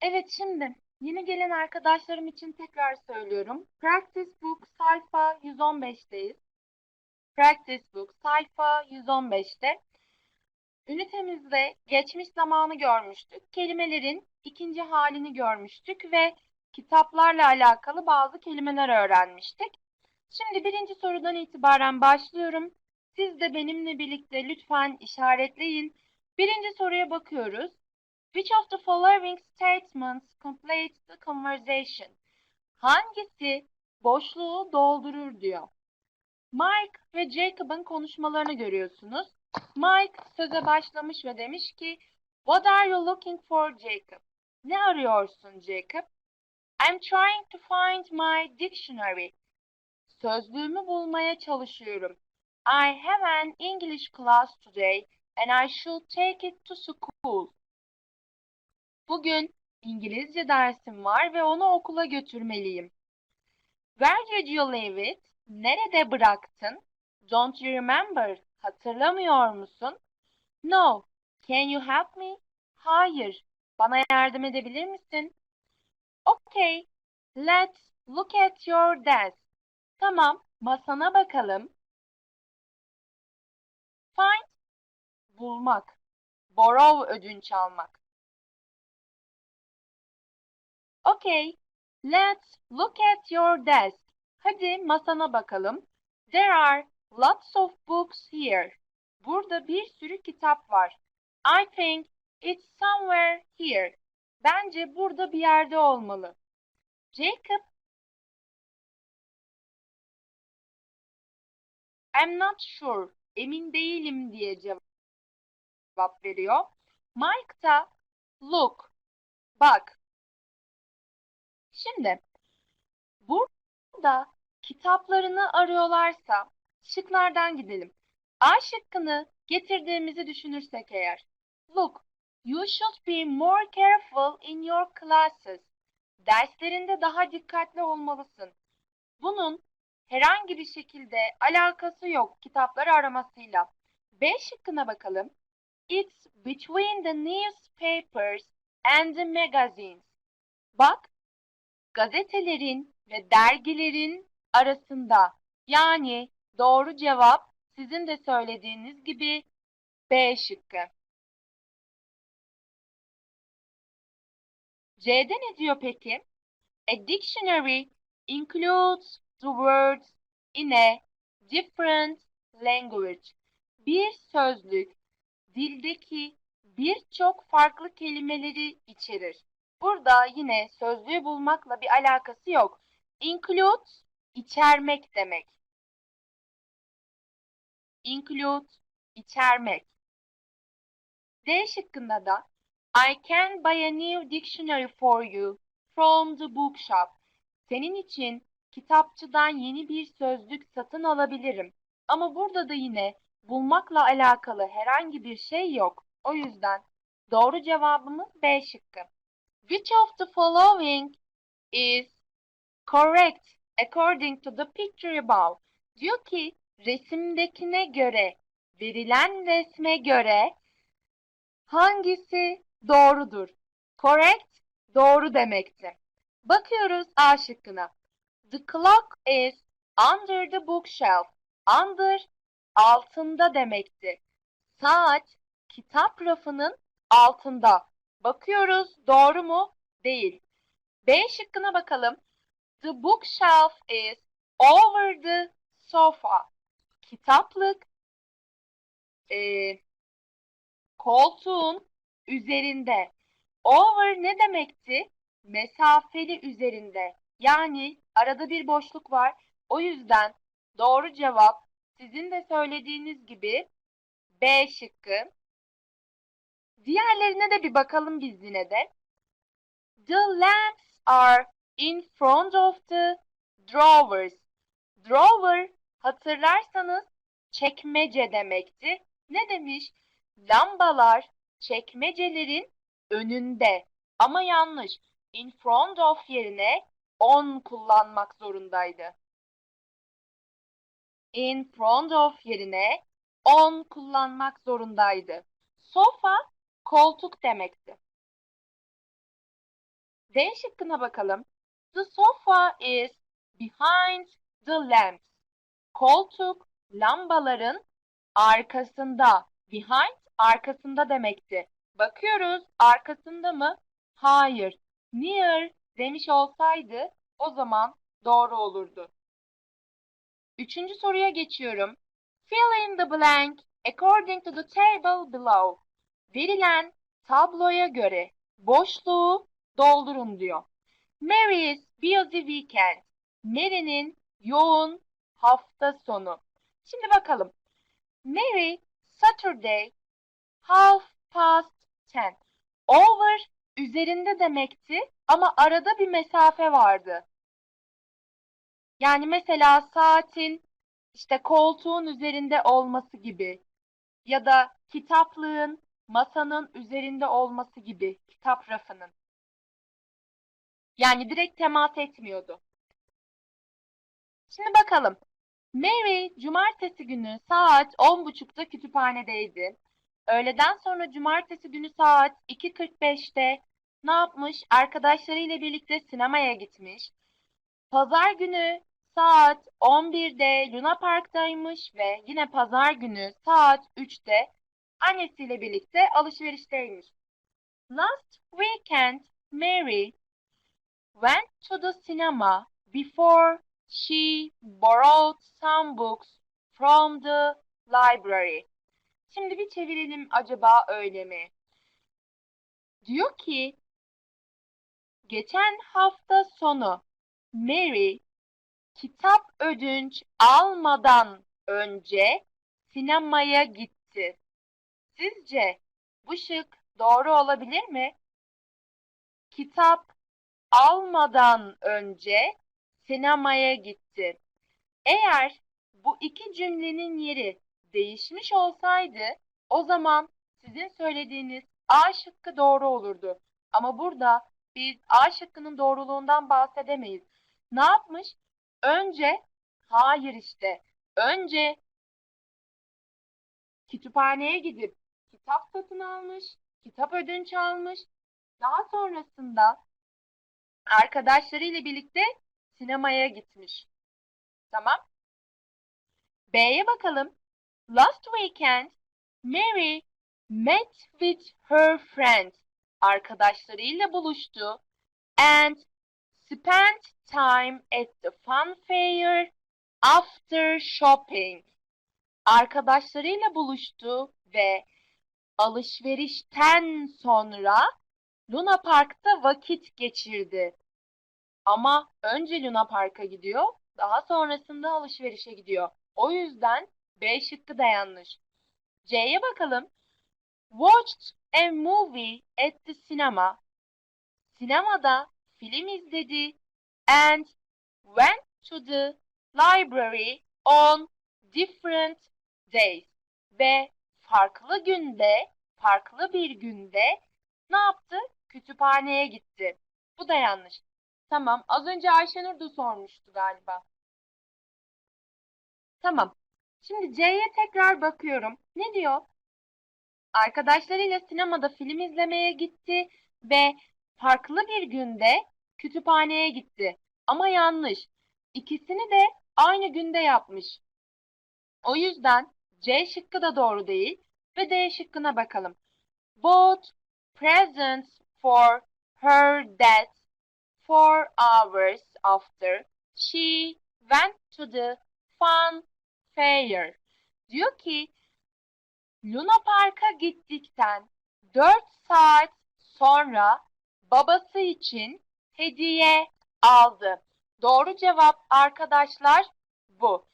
Evet şimdi yeni gelen arkadaşlarım için tekrar söylüyorum. Practice Book sayfa 115'teyiz. Practice Book sayfa 115'te. Ünitemizde geçmiş zamanı görmüştük. Kelimelerin ikinci halini görmüştük ve kitaplarla alakalı bazı kelimeler öğrenmiştik. Şimdi birinci sorudan itibaren başlıyorum. Siz de benimle birlikte lütfen işaretleyin. Birinci soruya bakıyoruz. Which of the following statements completes the conversation? Hangisi boşluğu doldurur diyor. Mike ve Jacob'ın konuşmalarını görüyorsunuz. Mike söze başlamış ve demiş ki What are you looking for Jacob? Ne arıyorsun Jacob? I'm trying to find my dictionary. Sözlüğümü bulmaya çalışıyorum. I have an English class today and I should take it to school. Bugün İngilizce dersim var ve onu okula götürmeliyim. Where did you leave it? Nerede bıraktın? Don't you remember? Hatırlamıyor musun? No. Can you help me? Hayır. Bana yardım edebilir misin? Okay. Let's look at your desk. Tamam, masana bakalım. Find, bulmak. Borrow, ödünç almak. Okay, let's look at your desk. Hadi masana bakalım. There are lots of books here. Burada bir sürü kitap var. I think it's somewhere here. Bence burada bir yerde olmalı. Jacob I'm not sure. Emin değilim diye cevap veriyor. Mike da look. Bak. Şimdi burada kitaplarını arıyorlarsa şıklardan gidelim. A şıkkını getirdiğimizi düşünürsek eğer. Look, you should be more careful in your classes. Derslerinde daha dikkatli olmalısın. Bunun herhangi bir şekilde alakası yok kitapları aramasıyla. B şıkkına bakalım. It's between the newspapers and the magazines. Bak, gazetelerin ve dergilerin arasında. Yani doğru cevap sizin de söylediğiniz gibi B şıkkı. C'de ne diyor peki? A dictionary includes the words in a different language. Bir sözlük dildeki birçok farklı kelimeleri içerir. Burada yine sözlüğü bulmakla bir alakası yok. Include içermek demek. Include içermek. D şıkkında da I can buy a new dictionary for you from the bookshop. Senin için kitapçıdan yeni bir sözlük satın alabilirim. Ama burada da yine bulmakla alakalı herhangi bir şey yok. O yüzden doğru cevabımız B şıkkı. Which of the following is correct according to the picture above? Diyor ki resimdekine göre, verilen resme göre hangisi doğrudur? Correct, doğru demekti. Bakıyoruz A şıkkına. The clock is under the bookshelf. Under, altında demekti. Saat, kitap rafının altında. Bakıyoruz doğru mu? Değil. B şıkkına bakalım. The bookshelf is over the sofa. Kitaplık e, koltuğun üzerinde. Over ne demekti? Mesafeli üzerinde. Yani arada bir boşluk var. O yüzden doğru cevap sizin de söylediğiniz gibi B şıkkı. Diğerlerine de bir bakalım biz yine de. The lamps are in front of the drawers. Drawer hatırlarsanız çekmece demekti. Ne demiş? Lambalar çekmecelerin önünde. Ama yanlış. In front of yerine on kullanmak zorundaydı. In front of yerine on kullanmak zorundaydı. Sofa koltuk demekti. D şıkkına bakalım. The sofa is behind the lamps. Koltuk lambaların arkasında. Behind arkasında demekti. Bakıyoruz arkasında mı? Hayır. Near demiş olsaydı o zaman doğru olurdu. Üçüncü soruya geçiyorum. Fill in the blank according to the table below. Verilen tabloya göre boşluğu doldurun diyor. Mary's busy weekend. Mary'nin yoğun hafta sonu. Şimdi bakalım. Mary Saturday half past ten. Over üzerinde demekti ama arada bir mesafe vardı. Yani mesela saatin işte koltuğun üzerinde olması gibi ya da kitaplığın masanın üzerinde olması gibi kitap rafının. Yani direkt temas etmiyordu. Şimdi bakalım. Mary cumartesi günü saat 10.30'da kütüphanedeydi. Öğleden sonra cumartesi günü saat 2.45'te ne yapmış? Arkadaşlarıyla birlikte sinemaya gitmiş. Pazar günü saat 11'de Luna Park'taymış ve yine pazar günü saat 3'te annesiyle birlikte alışverişteymiş. Last weekend Mary went to the cinema before she borrowed some books from the library. Şimdi bir çevirelim acaba öyle mi? Diyor ki geçen hafta sonu Mary kitap ödünç almadan önce sinemaya gitti. Sizce bu şık doğru olabilir mi? Kitap almadan önce sinemaya gitti. Eğer bu iki cümlenin yeri değişmiş olsaydı o zaman sizin söylediğiniz A şıkkı doğru olurdu. Ama burada biz A şıkkının doğruluğundan bahsedemeyiz. Ne yapmış? Önce, hayır işte, önce kütüphaneye gidip kitap satın almış, kitap ödünç almış. Daha sonrasında arkadaşlarıyla birlikte sinemaya gitmiş. Tamam. B'ye bakalım. Last weekend, Mary met with her friends. Arkadaşlarıyla buluştu and spent time at the fun fair after shopping. Arkadaşlarıyla buluştu ve alışverişten sonra Luna Park'ta vakit geçirdi. Ama önce Luna Park'a gidiyor, daha sonrasında alışverişe gidiyor. O yüzden B şıkkı da yanlış. C'ye bakalım. Watched a movie at the cinema. Sinemada film izledi and went to the library on different days. Ve farklı günde, farklı bir günde ne yaptı? Kütüphaneye gitti. Bu da yanlış. Tamam. Az önce Ayşenur da sormuştu galiba. Tamam. Şimdi C'ye tekrar bakıyorum. Ne diyor? Arkadaşlarıyla sinemada film izlemeye gitti ve farklı bir günde kütüphaneye gitti. Ama yanlış. İkisini de aynı günde yapmış. O yüzden C şıkkı da doğru değil ve D şıkkına bakalım. Bought presents for her dad four hours after she went to the fun fair. Diyor ki Luna Park'a gittikten 4 saat sonra babası için hediye aldı. Doğru cevap arkadaşlar bu.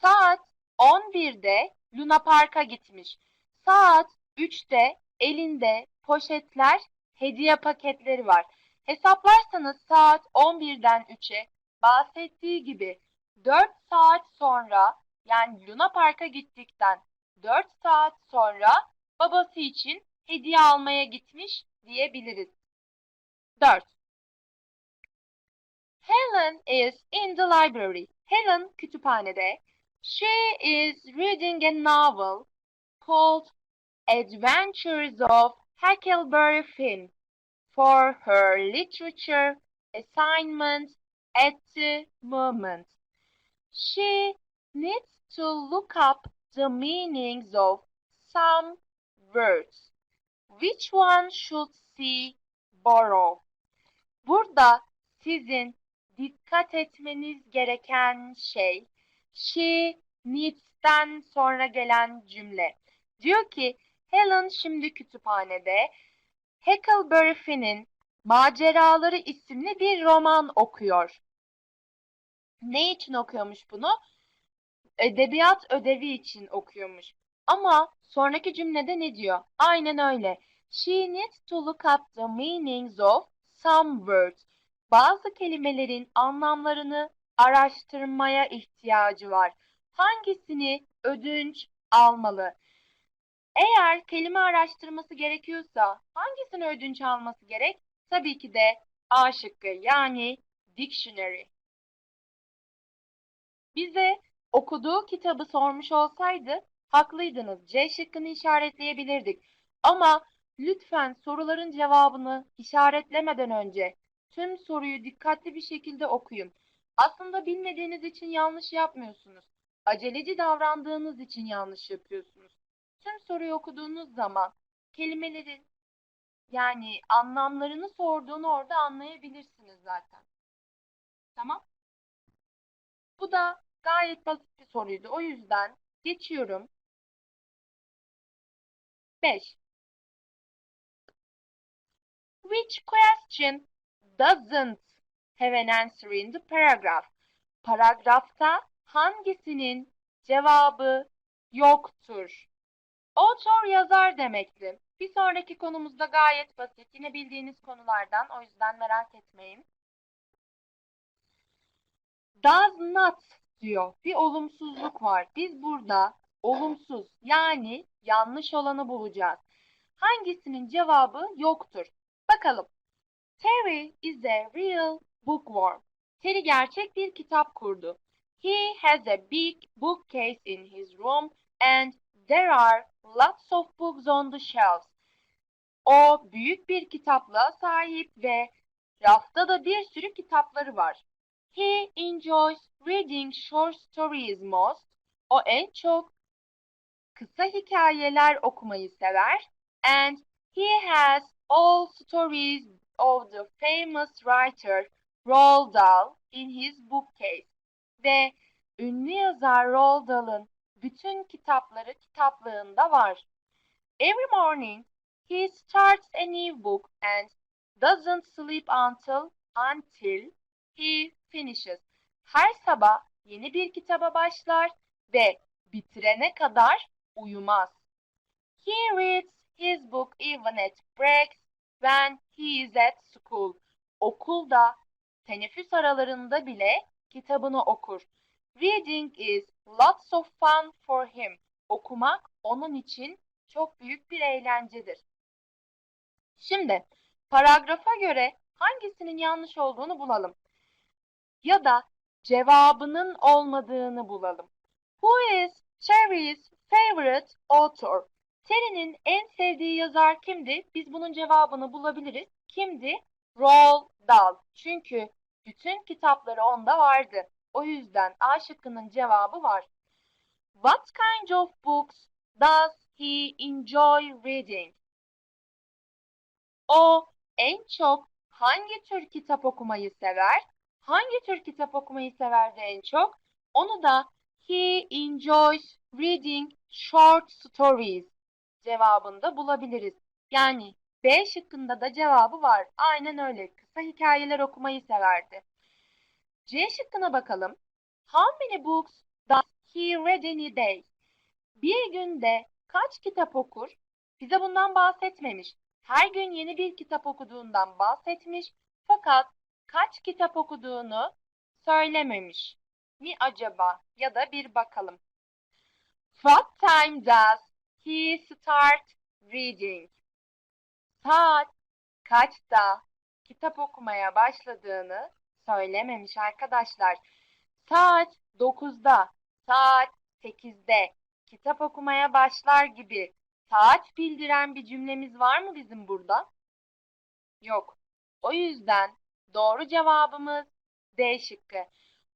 Saat 11'de Luna Park'a gitmiş. Saat 3'te elinde poşetler, hediye paketleri var. Hesaplarsanız saat 11'den 3'e bahsettiği gibi 4 saat sonra yani Luna Park'a gittikten 4 saat sonra babası için hediye almaya gitmiş diyebiliriz. 4. Helen is in the library. Helen kütüphanede. She is reading a novel called Adventures of Huckleberry Finn. for her literature assignment at the moment. She needs to look up the meanings of some words. Which one should she borrow? Burada sizin dikkat etmeniz gereken şey she needs'ten sonra gelen cümle. Diyor ki Helen şimdi kütüphanede Huckleberry Finn'in Maceraları isimli bir roman okuyor. Ne için okuyormuş bunu? Edebiyat ödevi için okuyormuş. Ama sonraki cümlede ne diyor? Aynen öyle. She needs to look up the meanings of some words. Bazı kelimelerin anlamlarını araştırmaya ihtiyacı var. Hangisini ödünç almalı? Eğer kelime araştırması gerekiyorsa hangisini ödünç alması gerek? Tabii ki de A şıkkı yani dictionary. Bize okuduğu kitabı sormuş olsaydı haklıydınız. C şıkkını işaretleyebilirdik. Ama lütfen soruların cevabını işaretlemeden önce tüm soruyu dikkatli bir şekilde okuyun. Aslında bilmediğiniz için yanlış yapmıyorsunuz. Aceleci davrandığınız için yanlış yapıyorsunuz. Tüm soruyu okuduğunuz zaman kelimelerin yani anlamlarını sorduğunu orada anlayabilirsiniz zaten. Tamam? Bu da gayet basit bir soruydu. O yüzden geçiyorum. 5. Which question doesn't have an answer in the paragraph? Paragrafta hangisinin cevabı yoktur? Author yazar demekti. Bir sonraki konumuzda gayet basit. Yine bildiğiniz konulardan. O yüzden merak etmeyin. Does not diyor. Bir olumsuzluk var. Biz burada olumsuz yani yanlış olanı bulacağız. Hangisinin cevabı yoktur? Bakalım. Terry is a real bookworm. Terry gerçek bir kitap kurdu. He has a big bookcase in his room and there are lots of books on the shelves. O büyük bir kitaplığa sahip ve rafta da bir sürü kitapları var. He enjoys reading short stories most. O en çok kısa hikayeler okumayı sever. And he has all stories of the famous writer Roald Dahl in his bookcase. Ve ünlü yazar Roald Dahl'ın bütün kitapları kitaplığında var. Every morning he starts a new book and doesn't sleep until until he finishes. Her sabah yeni bir kitaba başlar ve bitirene kadar uyumaz. He reads his book even at breaks when he is at school. Okulda teneffüs aralarında bile kitabını okur. Reading is lots of fun for him. Okumak onun için çok büyük bir eğlencedir. Şimdi paragrafa göre hangisinin yanlış olduğunu bulalım. Ya da cevabının olmadığını bulalım. Who is Terry's favorite author? Terry'nin en sevdiği yazar kimdi? Biz bunun cevabını bulabiliriz. Kimdi? Roald Dahl. Çünkü bütün kitapları onda vardı. O yüzden A şıkkının cevabı var. What kind of books does he enjoy reading? O en çok hangi tür kitap okumayı sever? Hangi tür kitap okumayı severdi en çok? Onu da he enjoys reading short stories cevabında bulabiliriz. Yani B şıkkında da cevabı var. Aynen öyle. Kısa hikayeler okumayı severdi. C şıkkına bakalım. How many books does he read in a day? Bir günde kaç kitap okur? Bize bundan bahsetmemiş. Her gün yeni bir kitap okuduğundan bahsetmiş. Fakat kaç kitap okuduğunu söylememiş. Mi acaba? Ya da bir bakalım. What time does he start reading? Saat kaçta kitap okumaya başladığını söylememiş arkadaşlar. Saat 9'da, saat 8'de kitap okumaya başlar gibi saat bildiren bir cümlemiz var mı bizim burada? Yok. O yüzden doğru cevabımız D şıkkı.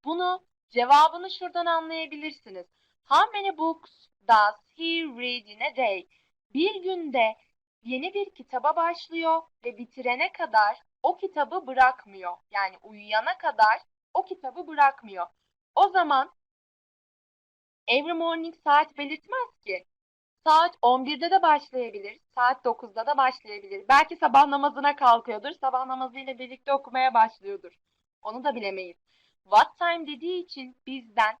Bunu cevabını şuradan anlayabilirsiniz. How many books does he read in a day? Bir günde yeni bir kitaba başlıyor ve bitirene kadar o kitabı bırakmıyor. Yani uyuyana kadar o kitabı bırakmıyor. O zaman every morning saat belirtmez ki. Saat 11'de de başlayabilir, saat 9'da da başlayabilir. Belki sabah namazına kalkıyordur, sabah namazıyla birlikte okumaya başlıyordur. Onu da bilemeyiz. What time dediği için bizden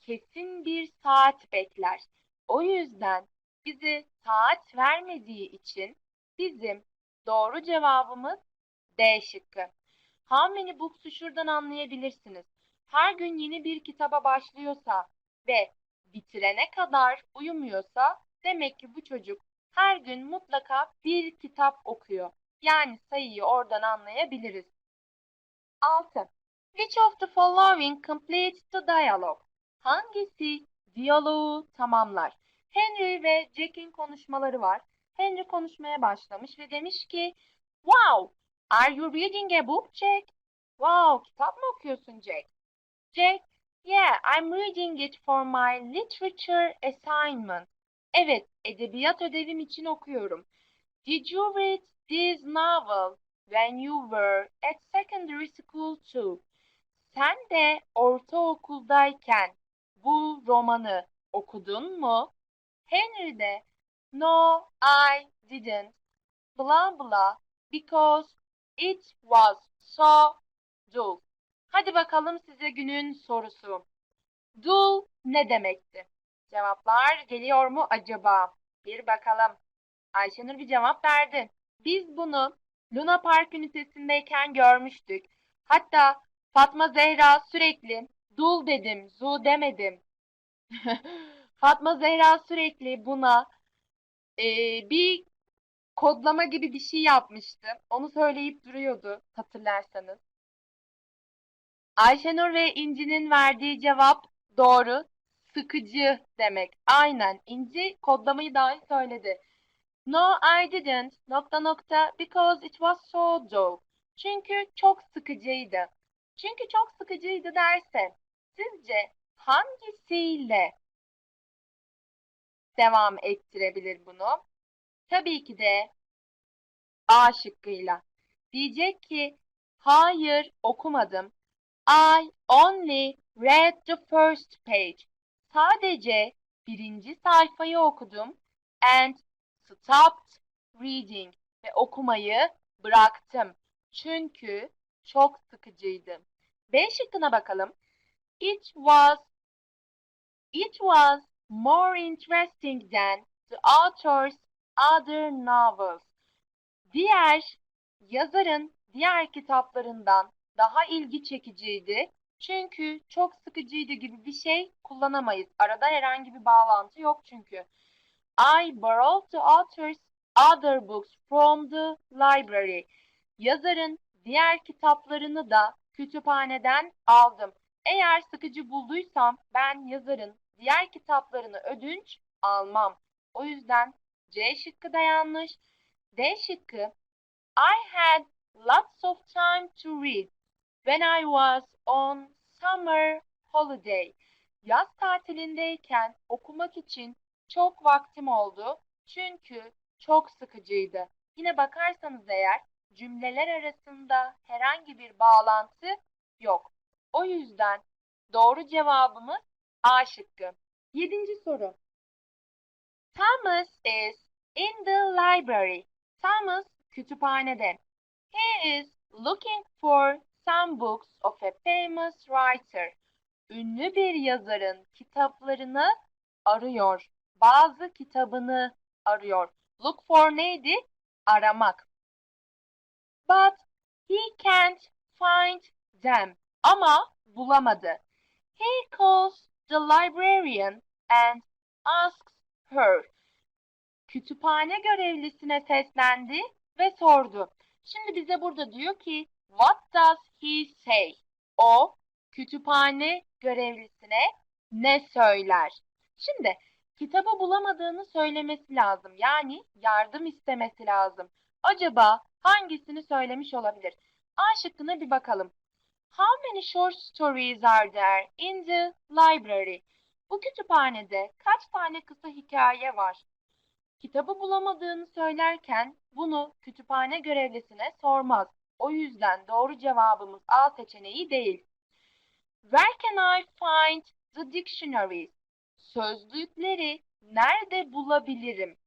kesin bir saat bekler. O yüzden bizi saat vermediği için bizim doğru cevabımız D şıkkı. How many books'u şuradan anlayabilirsiniz. Her gün yeni bir kitaba başlıyorsa ve bitirene kadar uyumuyorsa demek ki bu çocuk her gün mutlaka bir kitap okuyor. Yani sayıyı oradan anlayabiliriz. 6. Which of the following completes the dialogue? Hangisi diyaloğu tamamlar? Henry ve Jack'in konuşmaları var. Henry konuşmaya başlamış ve demiş ki Wow, are you reading a book, Jack? Wow, kitap mı okuyorsun Jack? Jack, yeah, I'm reading it for my literature assignment. Evet, edebiyat ödevim için okuyorum. Did you read this novel when you were at secondary school too? Sen de ortaokuldayken bu romanı okudun mu? Henry de No, I didn't. Blah blah because it was so dull. Hadi bakalım size günün sorusu. Dull ne demekti? Cevaplar geliyor mu acaba? Bir bakalım. Ayşenur bir cevap verdi. Biz bunu Luna Park ünitesindeyken görmüştük. Hatta Fatma Zehra sürekli dul dedim, zu demedim. Fatma Zehra sürekli buna e, bir kodlama gibi bir şey yapmıştı. Onu söyleyip duruyordu hatırlarsanız. Ayşenur ve İnci'nin verdiği cevap doğru. Sıkıcı demek. Aynen. İnci kodlamayı dahi söyledi. No, I didn't. Nokta nokta. Because it was so dull. Çünkü çok sıkıcıydı. Çünkü çok sıkıcıydı derse sizce hangisiyle devam ettirebilir bunu? Tabii ki de A şıkkıyla. Diyecek ki hayır okumadım. I only read the first page. Sadece birinci sayfayı okudum and stopped reading ve okumayı bıraktım. Çünkü çok sıkıcıydı. B şıkkına bakalım. It was it was more interesting than the author's other novels. Diğer yazarın diğer kitaplarından daha ilgi çekiciydi. Çünkü çok sıkıcıydı gibi bir şey kullanamayız. Arada herhangi bir bağlantı yok çünkü. I borrowed the author's other books from the library. Yazarın diğer kitaplarını da kütüphaneden aldım. Eğer sıkıcı bulduysam ben yazarın diğer kitaplarını ödünç almam. O yüzden C şıkkı da yanlış. D şıkkı I had lots of time to read when I was on summer holiday. Yaz tatilindeyken okumak için çok vaktim oldu çünkü çok sıkıcıydı. Yine bakarsanız eğer cümleler arasında herhangi bir bağlantı yok. O yüzden doğru cevabımız A şıkkı. Yedinci soru. Thomas is in the library. Thomas kütüphanede. He is looking for some books of a famous writer. Ünlü bir yazarın kitaplarını arıyor. Bazı kitabını arıyor. Look for neydi? Aramak. But he can't find them. Ama bulamadı. He calls the librarian and asks her. Kütüphane görevlisine seslendi ve sordu. Şimdi bize burada diyor ki what does he say? O kütüphane görevlisine ne söyler? Şimdi kitabı bulamadığını söylemesi lazım. Yani yardım istemesi lazım. Acaba hangisini söylemiş olabilir? A şıkkına bir bakalım. How many short stories are there in the library? Bu kütüphanede kaç tane kısa hikaye var? Kitabı bulamadığını söylerken bunu kütüphane görevlisine sormaz. O yüzden doğru cevabımız A seçeneği değil. Where can I find the dictionaries? Sözlükleri nerede bulabilirim?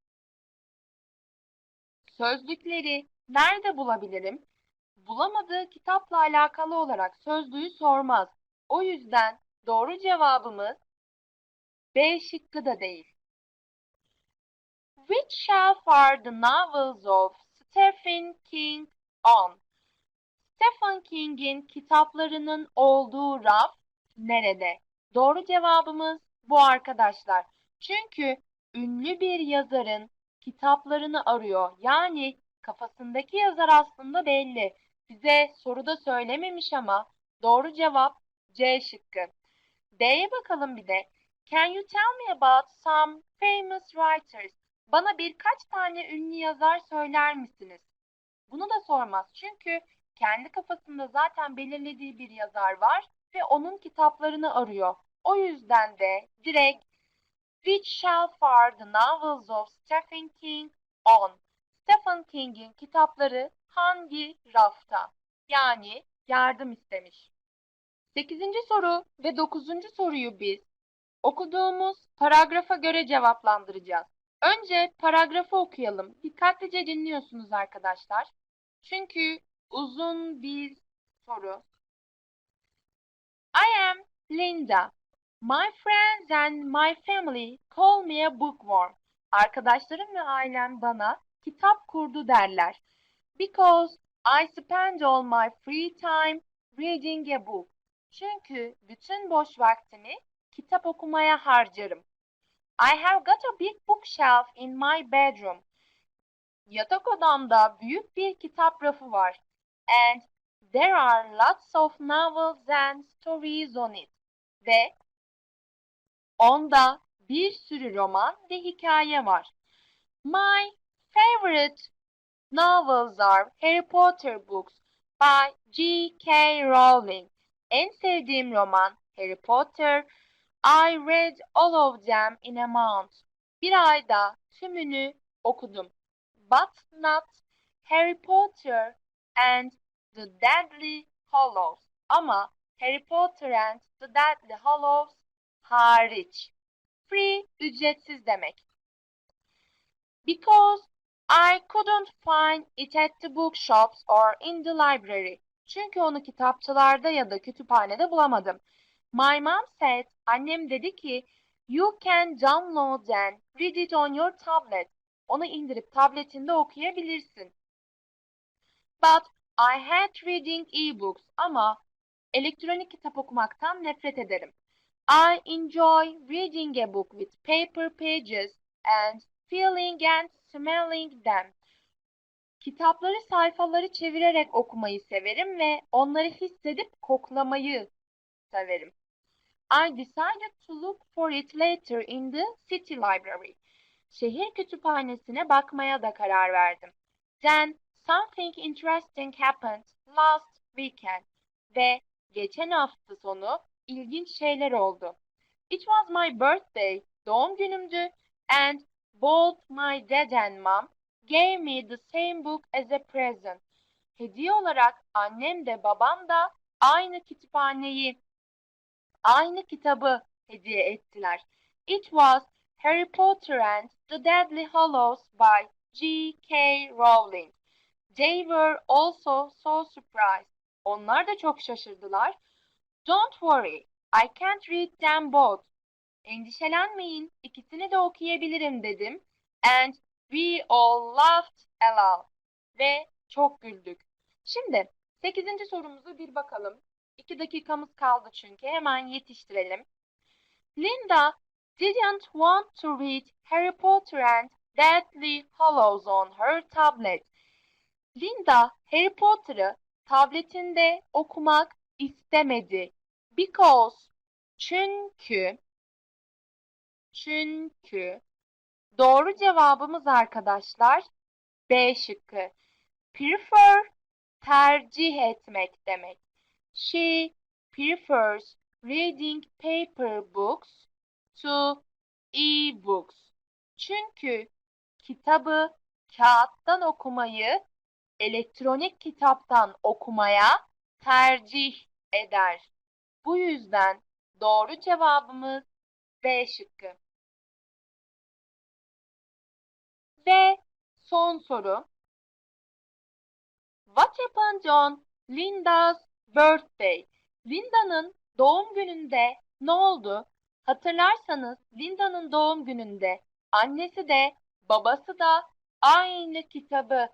Sözlükleri nerede bulabilirim? Bulamadığı kitapla alakalı olarak sözlüğü sormaz. O yüzden doğru cevabımız B şıkkı da değil. Which shelf are the novels of Stephen King on? Stephen King'in kitaplarının olduğu raf nerede? Doğru cevabımız bu arkadaşlar. Çünkü ünlü bir yazarın kitaplarını arıyor. Yani kafasındaki yazar aslında belli. Bize soruda söylememiş ama doğru cevap C şıkkı. D'ye bakalım bir de. Can you tell me about some famous writers? Bana birkaç tane ünlü yazar söyler misiniz? Bunu da sormaz çünkü kendi kafasında zaten belirlediği bir yazar var ve onun kitaplarını arıyor. O yüzden de direkt Which shelf the novels of Stephen King on? Stephen King'in kitapları hangi rafta? Yani yardım istemiş. Sekizinci soru ve dokuzuncu soruyu biz okuduğumuz paragrafa göre cevaplandıracağız. Önce paragrafı okuyalım. Dikkatlice dinliyorsunuz arkadaşlar. Çünkü uzun bir soru. I am Linda. My friends and my family call me a bookworm. Arkadaşlarım ve ailem bana kitap kurdu derler. Because I spend all my free time reading a book. Çünkü bütün boş vaktimi kitap okumaya harcarım. I have got a big bookshelf in my bedroom. Yatak odamda büyük bir kitap rafı var. And there are lots of novels and stories on it. Ve onda bir sürü roman ve hikaye var. My favorite novels are Harry Potter books by J.K. Rowling. En sevdiğim roman Harry Potter. I read all of them in a month. Bir ayda tümünü okudum. But not Harry Potter and the Deadly Hallows. Ama Harry Potter and the Deadly Hallows hariç. Free, ücretsiz demek. Because I couldn't find it at the bookshops or in the library. Çünkü onu kitapçılarda ya da kütüphanede bulamadım. My mom said, annem dedi ki, you can download and read it on your tablet. Onu indirip tabletinde okuyabilirsin. But I hate reading e-books ama elektronik kitap okumaktan nefret ederim. I enjoy reading a book with paper pages and feeling and smelling them. Kitapları sayfaları çevirerek okumayı severim ve onları hissedip koklamayı severim. I decided to look for it later in the city library. Şehir kütüphanesine bakmaya da karar verdim. Then something interesting happened last weekend. Ve geçen hafta sonu ilginç şeyler oldu. It was my birthday, doğum günümdü, and both my dad and mom gave me the same book as a present. Hediye olarak annem de babam da aynı kütüphaneyi, aynı kitabı hediye ettiler. It was Harry Potter and the Deadly Hallows by J.K. Rowling. They were also so surprised. Onlar da çok şaşırdılar. Don't worry, I can't read them both. Endişelenmeyin, ikisini de okuyabilirim dedim. And we all laughed aloud. Ve çok güldük. Şimdi 8. sorumuzu bir bakalım. 2 dakikamız kaldı çünkü hemen yetiştirelim. Linda didn't want to read Harry Potter and Deathly Hallows on her tablet. Linda Harry Potter'ı tabletinde okumak istemedi. Because çünkü çünkü doğru cevabımız arkadaşlar B şıkkı. Prefer tercih etmek demek. She prefers reading paper books to e-books. Çünkü kitabı kağıttan okumayı elektronik kitaptan okumaya tercih eder. Bu yüzden doğru cevabımız B şıkkı. Ve son soru. What happened on Linda's birthday? Linda'nın doğum gününde ne oldu? Hatırlarsanız Linda'nın doğum gününde annesi de babası da aynı kitabı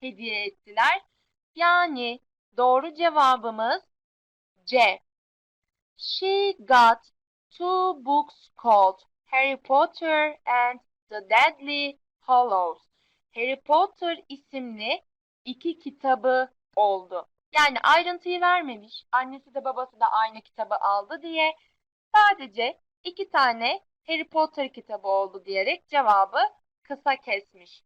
hediye ettiler. Yani doğru cevabımız C. She got two books called Harry Potter and the Deadly Hallows. Harry Potter isimli iki kitabı oldu. Yani ayrıntıyı vermemiş. Annesi de babası da aynı kitabı aldı diye sadece iki tane Harry Potter kitabı oldu diyerek cevabı kısa kesmiş.